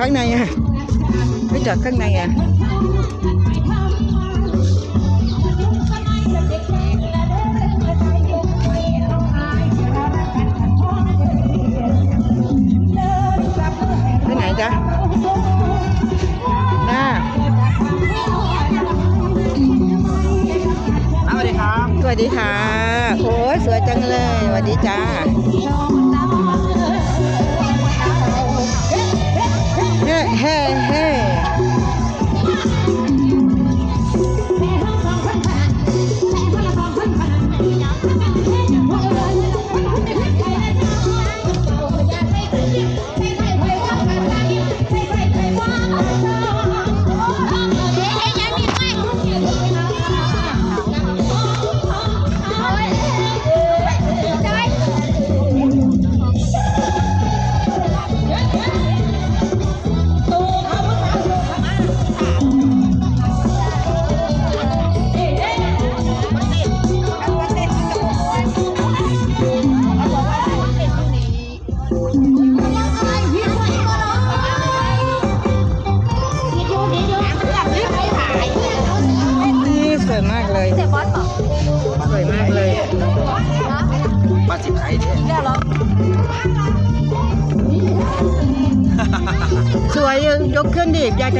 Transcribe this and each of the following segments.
ข้างในอะไปจาดข้างในอะไปไหนจ๊ะน้าสวัสดีครับสวัสดีค่ะ โอ้ยสวยจังเลยสวัสดีจ้า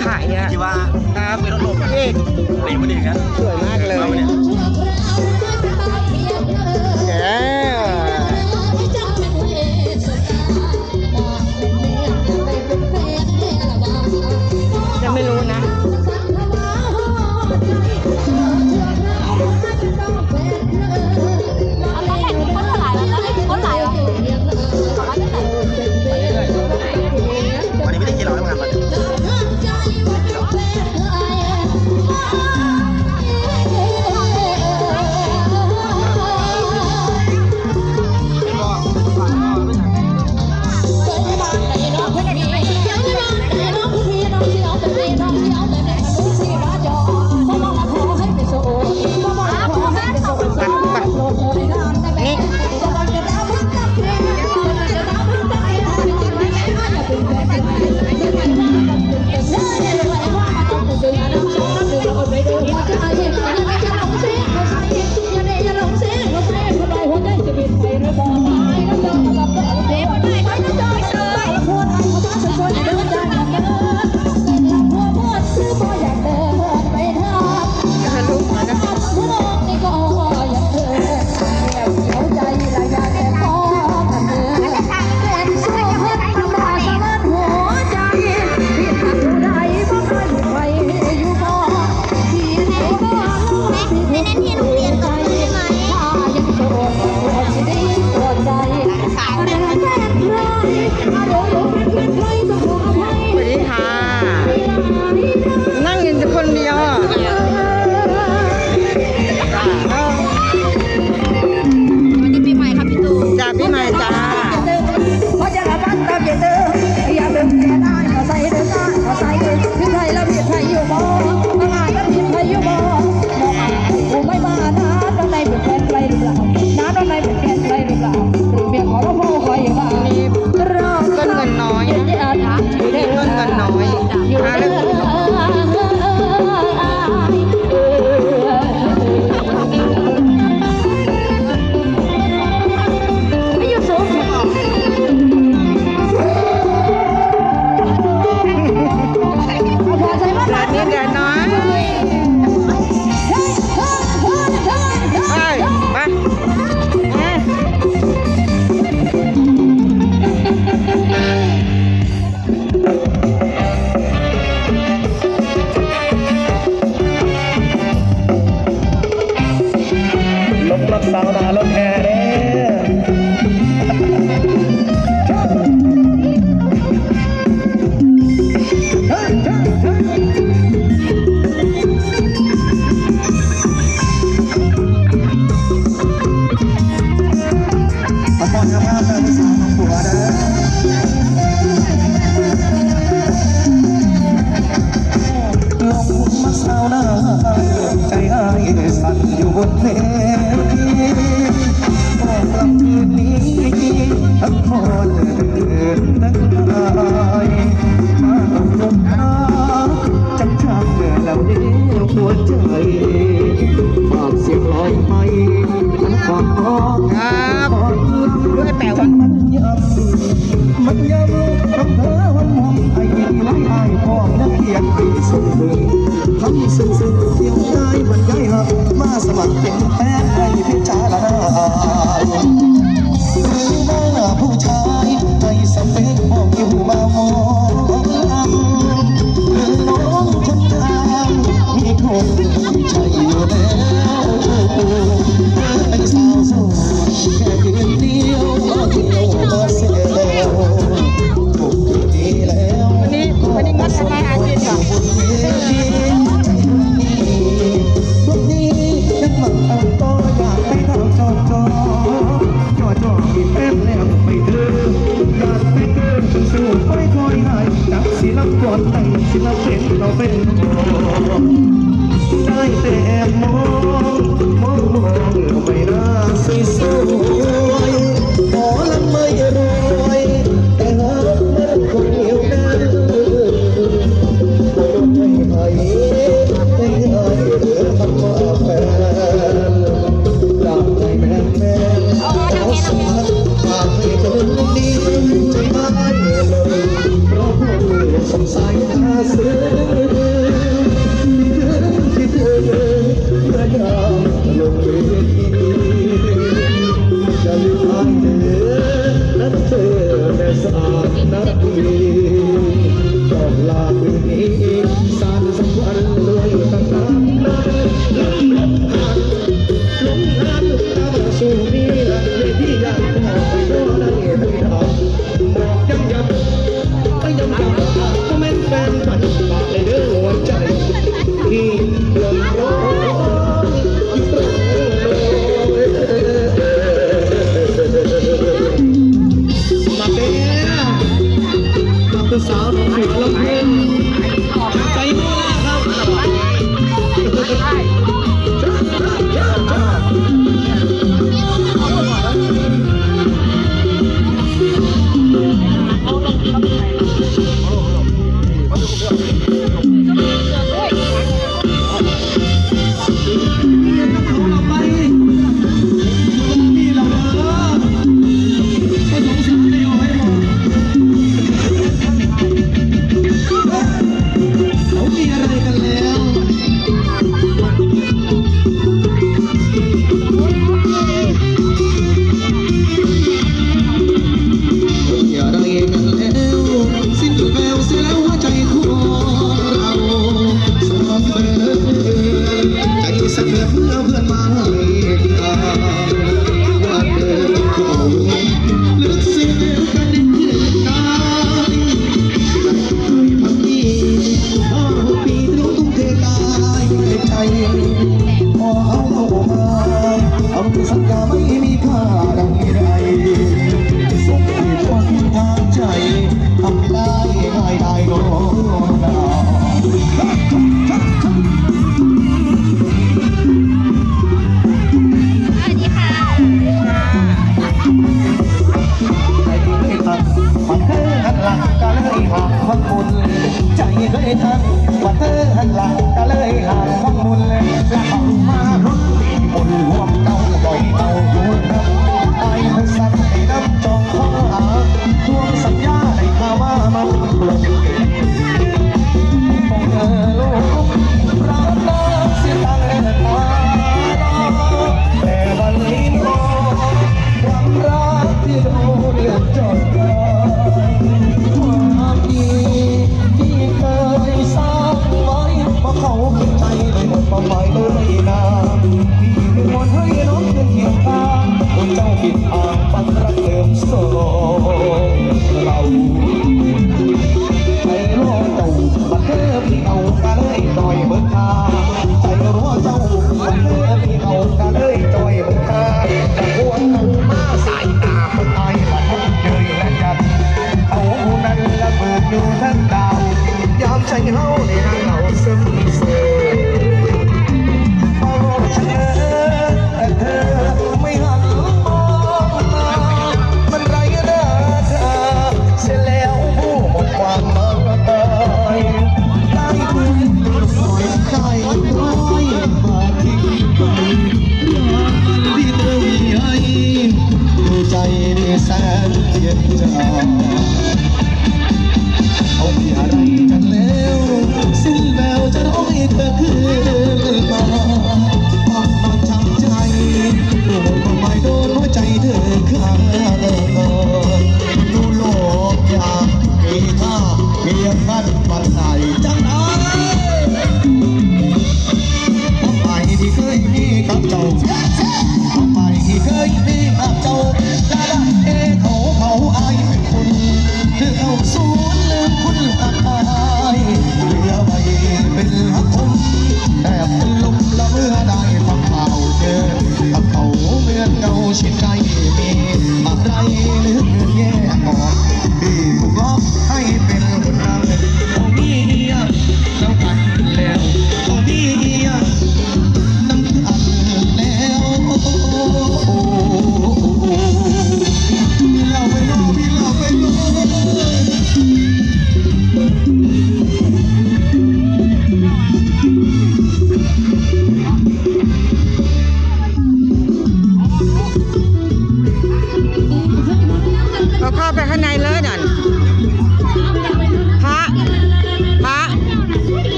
Hại! Thank you.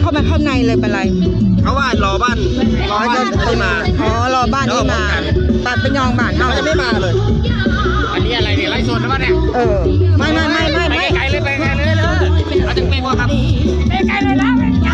เข้ามาข้างในเลยเป็นไรเขาว่ารอบ้านรอบ้านไม่มาอ๋อรอบ้านไม่มาตัดเป็นยองบ้านเขาจะไม่มาเลย อันนี้อะไรเนี่ยไส่วนหรือเปล่าเนี่ยเออไม่ไม่ไม่ไม่ไม่ไกลเลยไปไกลเลยเลยเอาจากไปบอครับไปไกลเลยแล้วไปไกล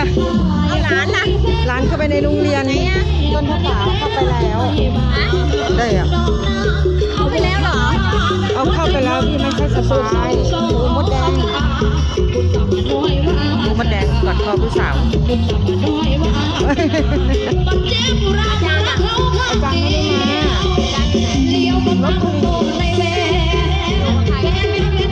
ล่ะเอาหลานนะหลานเข้าไปในโรงเรียนต้นภาษาเข้าไปแล้วได้อะเข้าไปแล้วเหรอเอาเข้าไปแล้วพี่ไม่ใช่สบายดูมดแดงดูมดแดงกัดคอผู้สาวอาจารย์อาจารย์ไม่ได้มารถคุย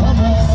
Mama.